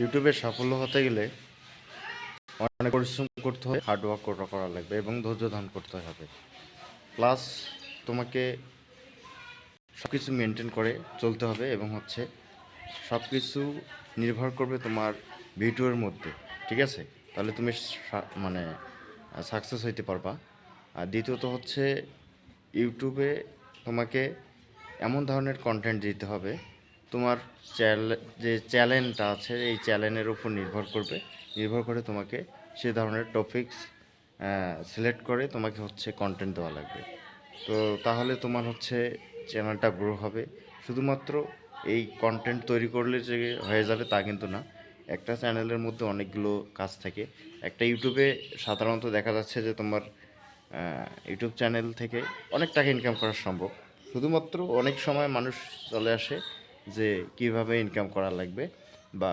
ইউটিউবে সাফল্য হতে গেলে অনেক পরিশ্রম করতে হয় হার্ডওয়ার্ক করা লাগবে এবং ধৈর্য ধারণ করতে হবে। প্লাস তোমাকে সব কিছু মেনটেন করে চলতে হবে এবং হচ্ছে সব কিছু নির্ভর করবে তোমার ভিডিওর মধ্যে, ঠিক আছে? তাহলে তুমি মানে সাকসেস হইতে পারবা। আর দ্বিতীয়ত হচ্ছে ইউটিউবে তোমাকে এমন ধরনের কন্টেন্ট দিতে হবে তোমার যে চ্যানেলটা আছে, এই চ্যানেলের উপর নির্ভর করবে। নির্ভর করে তোমাকে সে ধরনের টপিকস সিলেক্ট করে তোমাকে হচ্ছে কন্টেন্ট দেওয়া লাগবে। তো তাহলে তোমার হচ্ছে চ্যানেলটা গ্রো হবে। শুধুমাত্র এই কন্টেন্ট তৈরি করলে যে হয়ে যাবে তা কিন্তু না। একটা চ্যানেলের মধ্যে অনেকগুলো কাজ থাকে। একটা ইউটিউবে সাধারণত দেখা যাচ্ছে যে তোমার ইউটিউব চ্যানেল থেকে অনেক টাকা ইনকাম করা সম্ভব। শুধুমাত্র অনেক সময় মানুষ চলে আসে যে কীভাবে ইনকাম করা লাগবে বা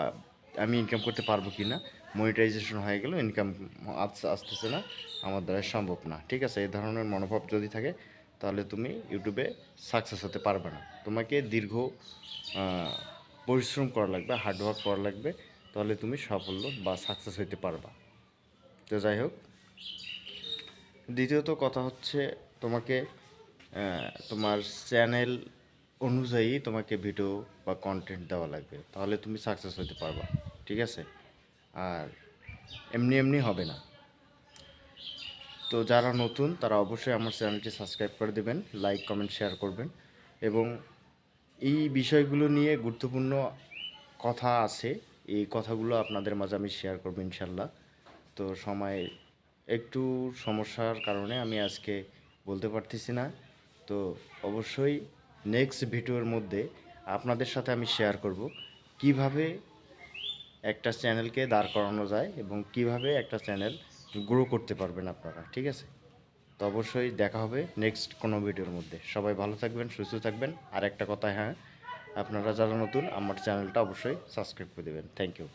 আমি ইনকাম করতে পারব কি না মনিটাইজেশন হয়ে গেল ইনকাম আসতেছে না, আমার দ্বারা সম্ভব না। ঠিক আছে, এই ধরনের মনোভাব যদি থাকে, তাহলে তুমি ইউটিউবে সাকসেস হতে পারবে না। তোমাকে দীর্ঘ পরিশ্রম করা লাগবে হার্ডওয়ার্ক করা লাগবে, তাহলে তুমি সাফল্য বা সাকসেস হতে পারবা। তো যাই হোক, দ্বিতীয়ত কথা হচ্ছে তোমাকে তোমার চ্যানেল অনুযায়ী তোমাকে ভিডিও বা কন্টেন্ট দেওয়া লাগবে। তাহলে তুমি সাকসেস হতে পারবা, ঠিক আছে? আর এমনি এমনি হবে না। তো যারা নতুন, তারা অবশ্যই আমার চ্যানেলটি সাবস্ক্রাইব করে দেবেন লাইক কমেন্ট শেয়ার করবেন এবং এই বিষয়গুলো নিয়ে গুরুত্বপূর্ণ কথা আছে। এই কথাগুলো আপনাদের মাঝে আমি শেয়ার করব ইনশাল্লাহ তো সময় একটু সমস্যার কারণে আমি আজকে বলতে পারতেছি না। তো অবশ্যই নেক্সট ভিডিওর মধ্যে আপনাদের সাথে আমি শেয়ার করব কীভাবে একটা চ্যানেলকে দাঁড় করানো যায় এবং কীভাবে একটা চ্যানেল গ্রো করতে পারবেন আপনারা, ঠিক আছে? তো অবশ্যই দেখা হবে নেক্সট কোনো ভিডিওর মধ্যে। সবাই ভালো থাকবেন, সুস্থ থাকবেন। আর একটা কথা হ্যাঁ আপনারা যারা নতুন, আমার চ্যানেলটা অবশ্যই সাবস্ক্রাইব করে দেবেন। Thank you